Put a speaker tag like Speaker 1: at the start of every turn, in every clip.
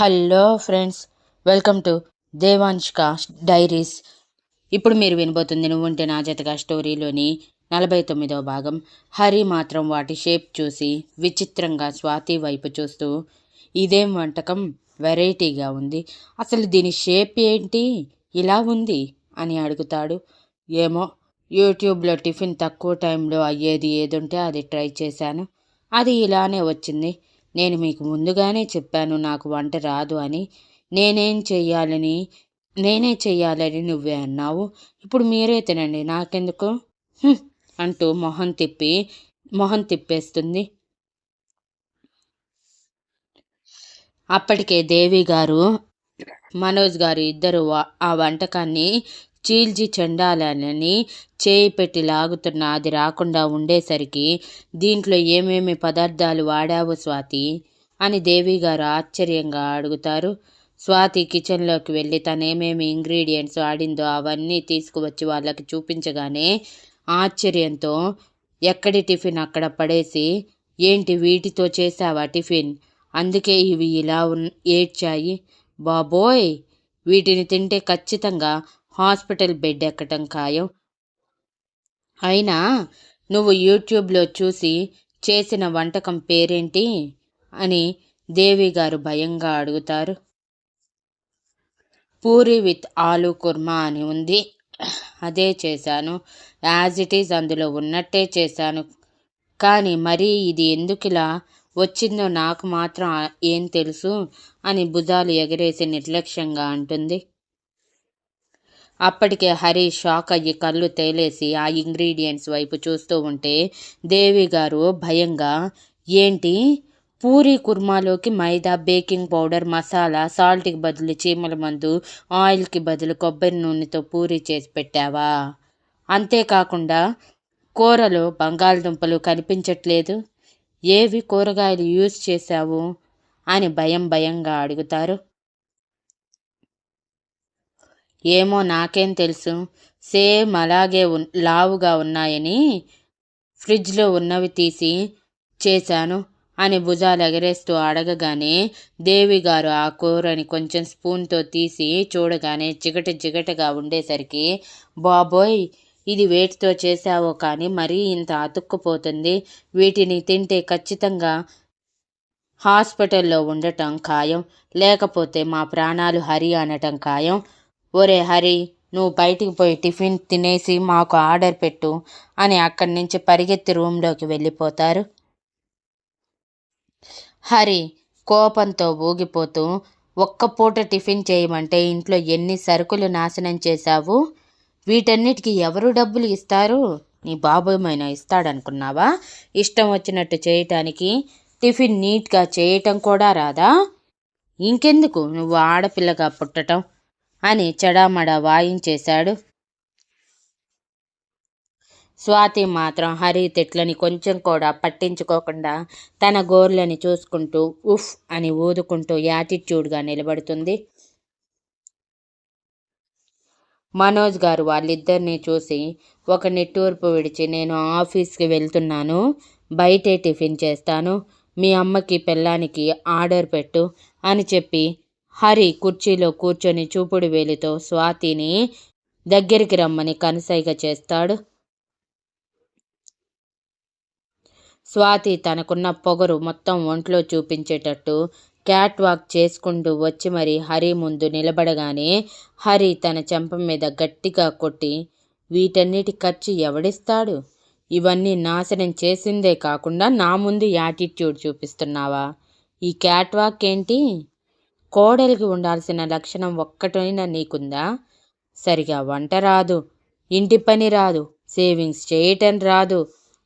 Speaker 1: Hello friends welcome to Devanshka diaries. ఇప్పుడు మీరు వినబోతుంది నువ్వుంటే నా జతగా స్టోరీలోని నలభై తొమ్మిదవ భాగం. హరి మాత్రం వాటి షేప్ చూసి విచిత్రంగా స్వాతి వైపు చూస్తూ ఇదేం వంటకం? వెరైటీగా ఉంది. అసలు దీని షేప్ ఏంటి? ఇలా ఉంది? అని అడుగుతాడు. ఏమో యూట్యూబ్లో టిఫిన్ తక్కువ టైంలో అయ్యేది ఏదుంటే అది ట్రై చేశాను. అది ఇలానే వచ్చింది. నేను మీకు ముందుగానే చెప్పాను నాకు వంట రాదు అని. నేనేం చెయ్యాలని నేనే చెయ్యాలని నువ్వే అన్నావు. ఇప్పుడు మీరే తినండి నాకెందుకు? అంటూ మొహం తిప్పి మొహం తిప్పేస్తుంది. అప్పటికే దేవి గారు మనోజ్ గారు ఇద్దరు ఆ వంటకాన్ని చీల్చి చెండాలని చేయి పెట్టి లాగుతున్న అది రాకుండా ఉండేసరికి దీంట్లో ఏమేమి పదార్థాలు వాడావు స్వాతి? అని దేవి గారు ఆశ్చర్యంగా అడుగుతారు. స్వాతి కిచెన్లోకి వెళ్ళి తనేమేమి ఇంగ్రీడియంట్స్ వాడిందో అవన్నీ తీసుకువచ్చి వాళ్ళకి చూపించగానే ఆశ్చర్యంతో ఎక్కడి టిఫిన్ అక్కడ పడేసి? ఏంటి వీటితో చేసావా టిఫిన్? అందుకే ఇవి ఇలా ఉన్ ఏడ్చాయి. బాబోయ్! వీటిని తింటే ఖచ్చితంగా హాస్పిటల్ బెడ్ ఎక్కటం ఖాయం. అయినా నువ్వు యూట్యూబ్లో చూసి చేసిన వంటకం పేరేంటి? అని దేవి గారు భయంగా అడుగుతారు. పూరి విత్ ఆలు కుర్మా అని ఉంది. అదే చేశాను. యాజ్ ఇట్ ఈజ్ అందులో ఉన్నట్టే చేశాను. కానీ మరీ ఇది ఎందుకు ఇలా వచ్చిందో నాకు మాత్రం ఏం తెలుసు అని భుజాలు ఎగరేసి నిర్లక్ష్యంగా అంటుంది. అప్పటికే హరి షాక్ అయ్యి కళ్ళు తేలేసి ఆ ఇంగ్రీడియంట్స్ వైపు చూస్తూ ఉంటే దేవి గారు భయంగా ఏంటి? పూరి కుర్మాలోకి మైదా బేకింగ్ పౌడర్ మసాలా సాల్ట్కి బదులు చీమల మందు ఆయిల్కి బదులు కొబ్బరి నూనెతో పూరి చేసి పెట్టావా? అంతేకాకుండా కూరలో బంగాళదుంపలు కనిపించట్లేదు. ఏవి కూరగాయలు యూజ్ చేశావు? అని భయం భయంగా అడుగుతారు. ఏమో నాకేం తెలుసు. సేమ్ అలాగే ఉన్ లావుగా ఉన్నాయని ఫ్రిడ్జ్లో ఉన్నవి తీసి చేశాను అని భుజాలు ఎగరేస్తూ అడగగానే దేవి గారు ఆ కూరని కొంచెం స్పూన్తో తీసి చూడగానే జిగట జిగటగా ఉండేసరికి బాబోయ్ ఇది వేటితో చేశావో కానీ మరీ ఇంత అతుక్కుపోతుంది. వీటిని తింటే ఖచ్చితంగా హాస్పిటల్లో ఉండటం ఖాయం. లేకపోతే మా ప్రాణాలు హరి అనటం ఖాయం. ఒరే హరి నువ్వు బయటికి పోయి టిఫిన్ తినేసి మాకు ఆర్డర్ పెట్టు అని అక్కడి నుంచి పరిగెత్తి రూమ్లోకి వెళ్ళిపోతారు. హరి కోపంతో ఊగిపోతూ ఒక్క పూట టిఫిన్ చేయమంటే ఇంట్లో ఎన్ని సరుకులు నాశనం చేశావు? వీటన్నిటికీ ఎవరు డబ్బులు ఇస్తారు? నీ బాబోయమైనా ఇస్తాడనుకున్నావా? ఇష్టం వచ్చినట్టు చేయటానికి టిఫిన్ నీట్గా చేయటం కూడా రాదా? ఇంకెందుకు నువ్వు ఆడపిల్లగా పుట్టటం? అని చెడామడ వాయించేశాడు. స్వాతి మాత్రం హరి తిట్లని కొంచెం కూడా పట్టించుకోకుండా తన గోర్లని చూసుకుంటూ ఉఫ్ అని ఊదుకుంటూ యాటిట్యూడ్గా నిలబడుతుంది. మనోజ్ గారు వాళ్ళిద్దరినీ చూసి ఒక నిట్టూర్పు విడిచి నేను ఆఫీస్కి వెళ్తున్నాను బయటే టిఫిన్ చేస్తాను మీ అమ్మకి పిల్లానికి ఆర్డర్ పెట్టు అని చెప్పి హరి కుర్చీలో కూర్చొని చూపుడు వేలితో స్వాతిని దగ్గరికి రమ్మని కనసైగ చేస్తాడు. స్వాతి తనకున్న పొగరు మొత్తం ఒంట్లో చూపించేటట్టు క్యాట్ వాక్ చేసుకుంటూ వచ్చి మరి హరి ముందు నిలబడగానే హరి తన చెంప మీద గట్టిగా కొట్టి వీటన్నిటి ఖర్చు ఎవడిస్తాడు? ఇవన్నీ నాశనం చేసిందే కాకుండా నా ముందు యాటిట్యూడ్ చూపిస్తున్నావా? ఈ క్యాట్ వాక్ ఏంటి? కోడలికి ఉండాల్సిన లక్షణం ఒక్కటైనా నీకుందా? సరిగా వంట రాదు. ఇంటి పని రాదు. సేవింగ్స్ చేయటం రాదు.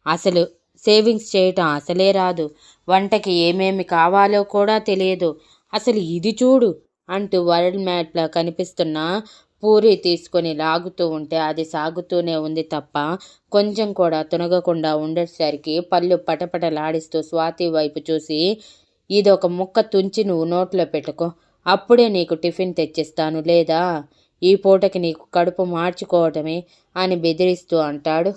Speaker 1: అసలు సేవింగ్స్ చేయటం అసలే రాదు. వంటకి ఏమేమి కావాలో కూడా తెలియదు. అసలు ఇది చూడు అంటూ వరల్డ్ మ్యాట్లో కనిపిస్తున్న పూరి తీసుకొని లాగుతూ ఉంటే అది సాగుతూనే ఉంది తప్ప కొంచెం కూడా తునగకుండా ఉండేసరికి పళ్ళు పటపటలాడిస్తూ స్వాతి వైపు చూసి ఇది ఒక ముక్క తుంచి నువ్వు నోట్లో పెట్టుకో. అప్పుడే నీకు టిఫిన్ తెచ్చిస్తాను లేదా? ఈ పూటకి నీకు కడుపు మార్చుకోవటమే అని బెదిరిస్తూ అంటాడు.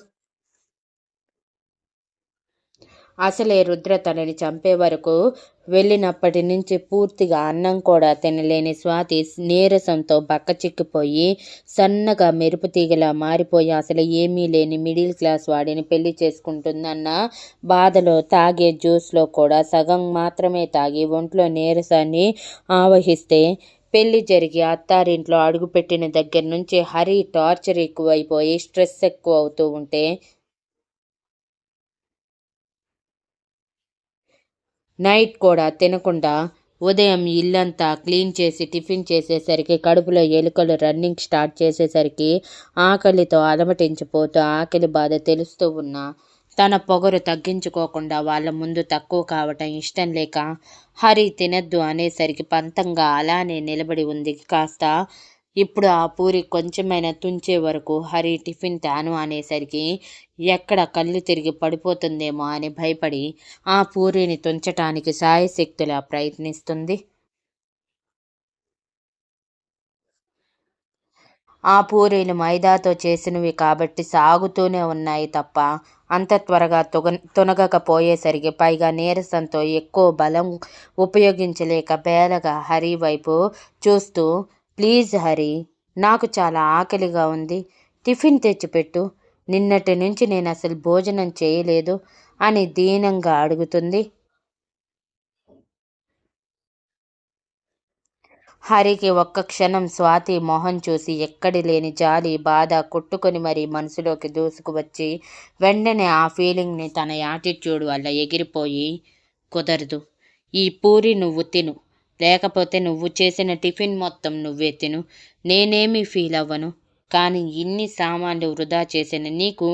Speaker 1: అసలే రుద్ర తనని చంపే వరకు వెళ్ళినప్పటి నుంచి పూర్తిగా అన్నం కూడా తినలేని స్వాతి నీరసంతో బక్కచిక్కిపోయి సన్నగా మెరుపు తీగలా మారిపోయి అసలు ఏమీ లేని మిడిల్ క్లాస్ వాడిని పెళ్ళి చేసుకుంటుందన్న బాధలో తాగే జ్యూస్లో కూడా సగం మాత్రమే తాగి ఒంట్లో నీరసాన్ని ఆవహిస్తే పెళ్ళి జరిగి అత్తారింట్లో అడుగుపెట్టిన దగ్గర నుంచి హరి టార్చర్ ఎక్కువైపోయి స్ట్రెస్ ఎక్కువ అవుతూ ఉంటే నైట్ కూడా తినకుండా ఉదయం ఇల్లంతా క్లీన్ చేసి టిఫిన్ చేసేసరికి కడుపులో ఎలుకలు రన్నింగ్ స్టార్ట్ చేసేసరికి ఆకలితో అలమటించిపోతూ ఆకలి బాధ తెలుస్తూ ఉన్నా తన పొగరు తగ్గించుకోకుండా వాళ్ళ ముందు తక్కువ కావటం ఇష్టం లేక హరి తినద్దు అనేసరికి పంతంగా అలానే నిలబడి ఉంది. కాస్త ఇప్పుడు ఆ పూరి కొంచెమైనా తుంచే వరకు హరి టిఫిన్ తాను అనేసరికి ఎక్కడ కళ్ళు తిరిగి పడిపోతుందేమో అని భయపడి ఆ పూరిని తుంచటానికి సాయశక్తులా ప్రయత్నిస్తుంది. ఆ పూరీలు మైదాతో చేసినవి కాబట్టి సాగుతూనే ఉన్నాయి తప్ప అంత త్వరగా తుగ తొనగకపోయేసరికి పైగా నీరసంతో ఎక్కువ బలం ఉపయోగించలేక బేలగా హరి వైపు చూస్తూ ప్లీజ్ హరి నాకు చాలా ఆకలిగా ఉంది. టిఫిన్ తెచ్చిపెట్టు. నిన్నటి నుంచి నేను అసలు భోజనం చేయలేదు అని దీనంగా అడుగుతుంది. హరికి ఒక్క క్షణం స్వాతి మొహం చూసి ఎక్కడి లేని జాలి బాధ కొట్టుకొని మరీ మనసులోకి దూసుకువచ్చి వెంటనే ఆ ఫీలింగ్ని తన యాటిట్యూడ్ వల్ల ఎగిరిపోయి కుదరదు. ఈ పూరి నువ్వు తిను. లేకపోతే నువ్వు చేసిన టిఫిన్ మొత్తం నువ్వే తిను. నేనేమీ ఫీల్ అవ్వను. కానీ ఇన్ని సామాన్లు వృధా చేసిన నీకు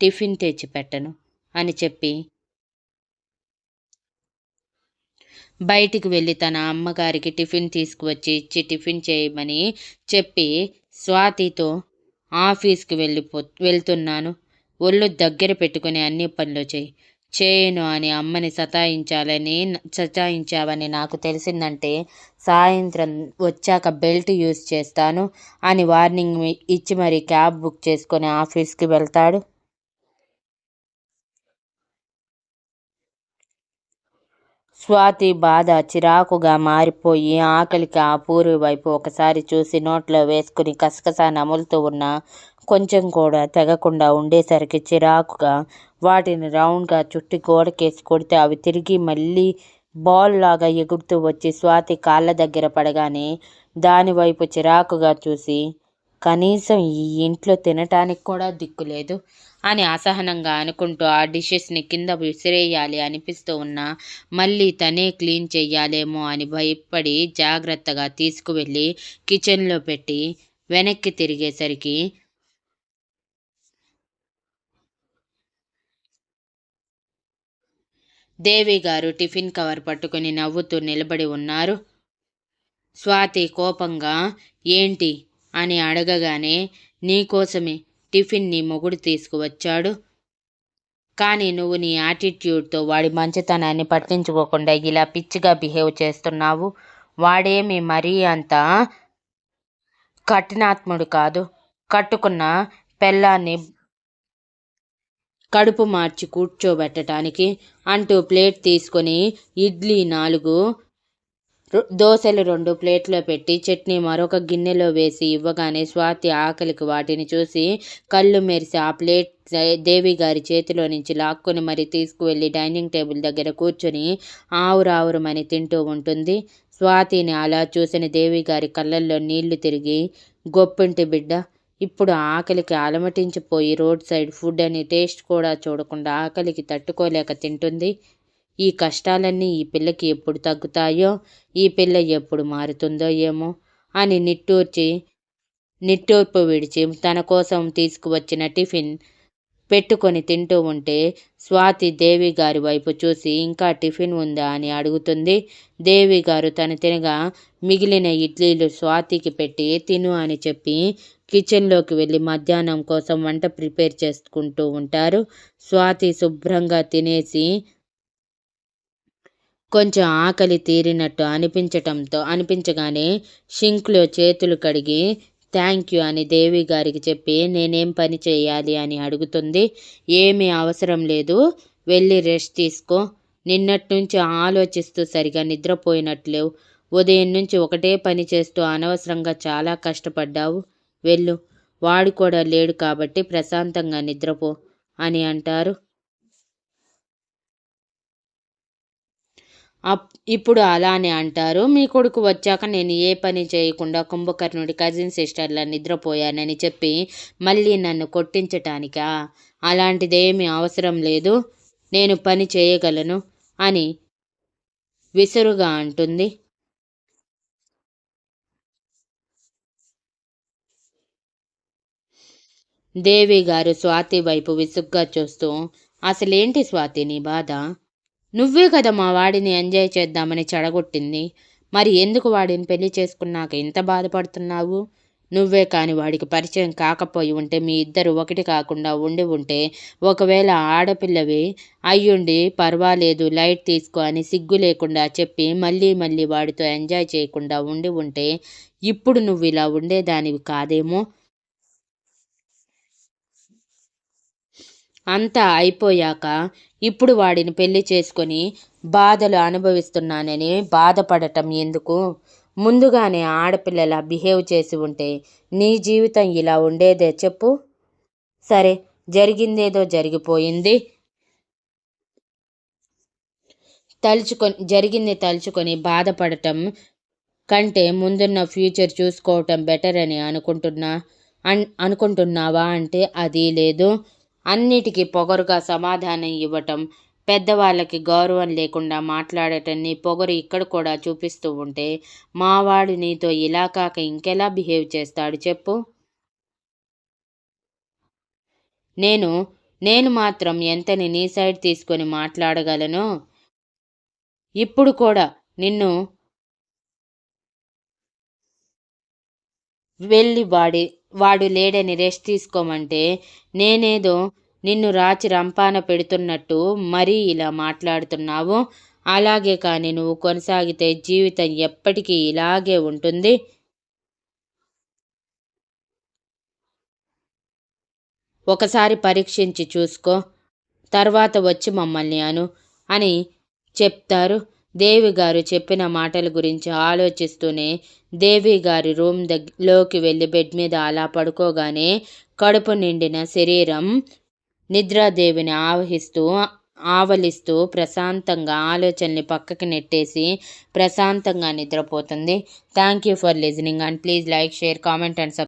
Speaker 1: టిఫిన్ తెచ్చిపెట్టను అని చెప్పి బయటికి వెళ్ళి తన అమ్మగారికి టిఫిన్ తీసుకువచ్చి ఇచ్చి టిఫిన్ చేయమని చెప్పి స్వాతితో ఆఫీస్కి వెళ్ళిపో వెళ్తున్నాను. ఒళ్ళు దగ్గర పెట్టుకుని అన్ని పనులు చేయి. చేయను అని అమ్మని సతాయించాలని సతాయించావని నాకు తెలిసిందంటే సాయంత్రం వచ్చాక బెల్ట్ యూజ్ చేస్తాను అని వార్నింగ్ ఇచ్చి మరి క్యాబ్ బుక్ చేసుకొని ఆఫీస్కి వెళ్తాడు. స్వాతి బాధ చిరాకుగా మారిపోయి ఆకలికి ఆ పూర్వి వైపు ఒకసారి చూసి నోట్లో వేసుకుని కసకస నములుతూ ఉన్న కొంచెం కూడా తెగకుండా ఉండేసరికి చిరాకుగా వాటిని రౌండ్గా చుట్టి గోడకేసి కొడితే అవి తిరిగి మళ్ళీ బాల్ లాగా ఎగురుతూ వచ్చి స్వాతి కాళ్ళ దగ్గర పడగానే దానివైపు చిరాకుగా చూసి కనీసం ఈ ఇంట్లో తినటానికి కూడా దిక్కులేదు అని అసహనంగా అనుకుంటూ ఆ డిషెస్ని కింద విసిరేయాలి అనిపిస్తూ ఉన్నా మళ్ళీ తనే క్లీన్ చెయ్యాలేమో అని భయపడి జాగ్రత్తగా తీసుకువెళ్ళి కిచెన్లో పెట్టి వెనక్కి తిరిగేసరికి దేవి గారు టిఫిన్ కవర్ పట్టుకుని నవ్వుతూ నిలబడి ఉన్నారు. స్వాతి కోపంగా ఏంటి? అని అడగగానే నీకోసమే టిఫిన్ నీ మొగుడు తీసుకువచ్చాడు. కానీ నువ్వు నీ యాటిట్యూడ్తో వాడి మంచితనాన్ని పట్టించుకోకుండా ఇలా పిచ్చిగా బిహేవ్ చేస్తున్నావు. వాడేమి మరీ అంత కఠినాత్ముడు కాదు. కట్టుకున్న పెళ్ళాన్ని కడుపు మార్చి కూర్చోబెట్టడానికి అంటూ ప్లేట్ తీసుకొని ఇడ్లీ నాలుగు దోశలు రెండు ప్లేట్లో పెట్టి చట్నీ మరొక గిన్నెలో వేసి ఇవ్వగానే స్వాతి ఆకలికి వాటిని చూసి కళ్ళు మెరిసి ఆ ప్లేట్ దేవి గారి చేతిలో నుంచి లాక్కొని మరి తీసుకువెళ్ళి డైనింగ్ టేబుల్ దగ్గర కూర్చొని ఆవురావురమని తింటూ ఉంటుంది. స్వాతిని అలా చూసిన దేవి గారి కళ్ళల్లో నీళ్ళు తిరిగి గొప్పింటి బిడ్డ ఇప్పుడు ఆకలికి అలమటించిపోయి రోడ్ సైడ్ ఫుడ్ అని టేస్ట్ కూడా చూడకుండా ఆకలికి తట్టుకోలేక తింటుంది. ఈ కష్టాలన్నీ ఈ పిల్లకి ఎప్పుడు తగ్గుతాయో ఈ పిల్ల ఎప్పుడు మారుతుందో ఏమో అని నిట్టూర్చి నిట్టూర్పు విడిచి తన కోసం తీసుకువచ్చిన టిఫిన్ పెట్టుకొని తింటూ ఉంటే స్వాతి దేవి గారి వైపు చూసి ఇంకా టిఫిన్ ఉందా? అని అడుగుతుంది. దేవి గారు తను తినగా మిగిలిన ఇడ్లీలు స్వాతికి పెట్టి తిను అని చెప్పి కిచెన్లోకి వెళ్ళి మధ్యాహ్నం కోసం వంట ప్రిపేర్ చేసుకుంటూ ఉంటారు. స్వాతి శుభ్రంగా తినేసి కొంచెం ఆకలి తీరినట్టు అనిపించటంతో అనిపించగానే షింక్లో చేతులు కడిగి థ్యాంక్ యూ అని దేవి గారికి చెప్పి నేనేం పని చేయాలి అని అడుగుతుంది. ఏమీ అవసరం లేదు వెళ్ళి రెస్ట్ తీసుకో. నిన్నటి నుంచి ఆలోచిస్తూ సరిగా నిద్రపోయినట్లేవు. ఉదయం నుంచి ఒకటే పని చేస్తూ అనవసరంగా చాలా కష్టపడ్డావు. వెళ్ళు. వాడు కూడా లేడు కాబట్టి ప్రశాంతంగా నిద్రపో అని అంటారు. ఇప్పుడు అలానే అంటారు. మీ కొడుకు వచ్చాక నేను ఏ పని చేయకుండా కుంభకర్ణుడి కజిన్ సిస్టర్ల నిద్రపోయానని చెప్పి మళ్ళీ నన్ను కొట్టించటానికా? అలాంటిదేమీ అవసరం లేదు. నేను పని చేయగలను అని విసురుగా అంటుంది. దేవి గారు స్వాతి వైపు విసుగ్గా చూస్తూ అసలేంటి స్వాతి నీ బాధ? నువ్వే కదా మా వాడిని ఎంజాయ్ చేద్దామని చెడగొట్టింది. మరి ఎందుకు వాడిని పెళ్ళి చేసుకున్నాక ఇంత బాధపడుతున్నావు? నువ్వే కాని వాడికి పరిచయం కాకపోయి ఉంటే మీ ఇద్దరు ఒకటి కాకుండా ఉండి ఉంటే ఒకవేళ ఆడపిల్లవి అయ్యుండి పర్వాలేదు లైట్ తీసుకో అని సిగ్గు లేకుండా చెప్పి మళ్ళీ మళ్ళీ వాడితో ఎంజాయ్ చేయకుండా ఉండి ఉంటే ఇప్పుడు నువ్వు ఇలా ఉండేదానివి కాదేమో? అంతా అయిపోయాక ఇప్పుడు వాడిని పెళ్ళి చేసుకొని బాధలు అనుభవిస్తున్నానని బాధపడటం ఎందుకు? ముందుగానే ఆడపిల్లలా బిహేవ్ చేసి ఉంటే నీ జీవితం ఇలా ఉండేదే చెప్పు. సరే జరిగిందేదో జరిగిపోయింది. తలుచుకొని జరిగింది తలుచుకొని బాధపడటం కంటే ముందున్న ఫ్యూచర్ చూసుకోవటం బెటర్ అని అనుకుంటున్నా అన్ అనుకుంటున్నావా అంటే అది లేదు. అన్నిటికీ పొగరుగా సమాధానం ఇవ్వటం పెద్దవాళ్ళకి గౌరవం లేకుండా మాట్లాడటాన్ని పొగరు ఇక్కడ కూడా చూపిస్తూ ఉంటే మావాడు నీతో ఇలా కాక ఇంకెలా బిహేవ్ చేస్తాడు చెప్పు? నేను నేను మాత్రం ఎంతని నీ సైడ్ తీసుకొని మాట్లాడగలను? ఇప్పుడు కూడా నిన్ను వెళ్ళి వాడి వాడు లేడని రెస్ట్ తీసుకోమంటే నేనేదో నిన్ను రాచి రంపాన పెడుతున్నట్టు మరీ ఇలా మాట్లాడుతున్నావు. అలాగే కానీ నువ్వు కొనసాగితే జీవితం ఎప్పటికీ ఇలాగే ఉంటుంది. ఒకసారి పరీక్షించి చూసుకో. తర్వాత వచ్చి మమ్మల్ని అను అని చెప్తారు. దేవి గారు చెప్పిన మాటల గురించి ఆలోచిస్తూనే దేవి గారి రూమ్ దగ్గరలోకి వెళ్ళి బెడ్ మీద అలా పడుకోగానే కడుపు నిండిన శరీరం నిద్రాదేవిని ఆవహిస్తూ ఆవలిస్తూ ప్రశాంతంగా ఆలోచనని పక్కకి నెట్టేసి ప్రశాంతంగా నిద్రపోతుంది. Thank you for listening and please like share comment and sub